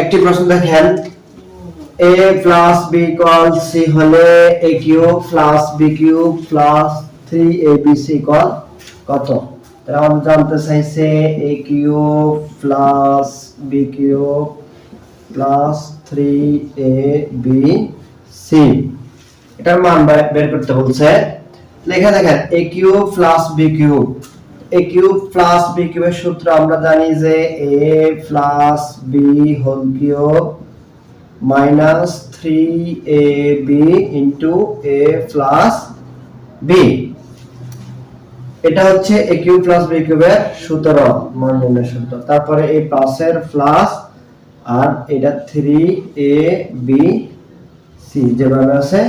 একটি প্রশ্ন দেখেন। A plus B equal C হলে A cube plus B cube plus three A equal কত? তাহলে আমাদের জানতে চাইছে A cube plus B cube plus three A এটার মান বের করতে বলছে। লেখা দেখেন A cube plus B cube A plus B কিউবের সূত্র আমরা জানি যে A plus B whole cube minus three A B into A plus B এটা হচ্ছে এ কিউব প্লাস বি কিউবের সূত্র, মান নির্ণয়ের সূত্র। তারপরে এই প্লাসের প্লাস আর এটা থ্রি এ বি সি যেভাবে আছে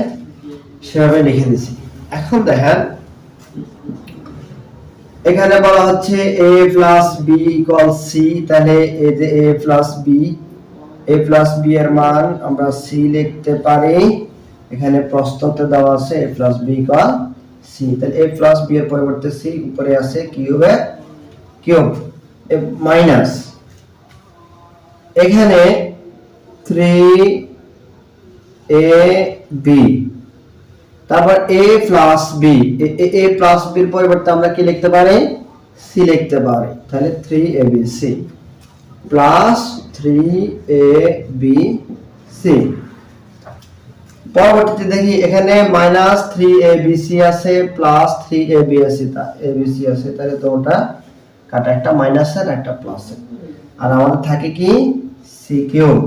সেভাবে লিখে দিছি। এখন দেখেন এখানে বলা হচ্ছে A plus B equal C তাহলে এই যে A plus B A plus B এর মান আমরা সি লিখতে পারি। এখানে প্রশ্নতে দেওয়া আছে A plus B equal C তাহলে এ প্লাস বি এর পরিবর্তে সি উপরে আছে কি কিউবে কিউব মাইনাস এখানে থ্রি এ বি তারপর A plus B A plus বির পরিবর্তে আমরা কি লিখতে পারি? সি লিখতে পারি। তাহলে three A B C plus three A B C পরবর্তীতে দেখি এখানে minus three A B C আছে plus three A B C A B C আছে। তাহলে তো ওটা কাটা একটা মাইনাসের একটা প্লাসের আর আমাদের থাকে কি? সি কিউব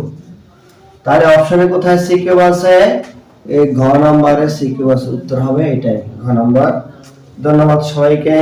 তাহলে অপশনে কোথায় সি কিউব আছে? এই ঘ নম্বরে সি কিউব আছে উত্তর হবে এটাই। ঘ নম্বর। ধন্যবাদ সবাইকে।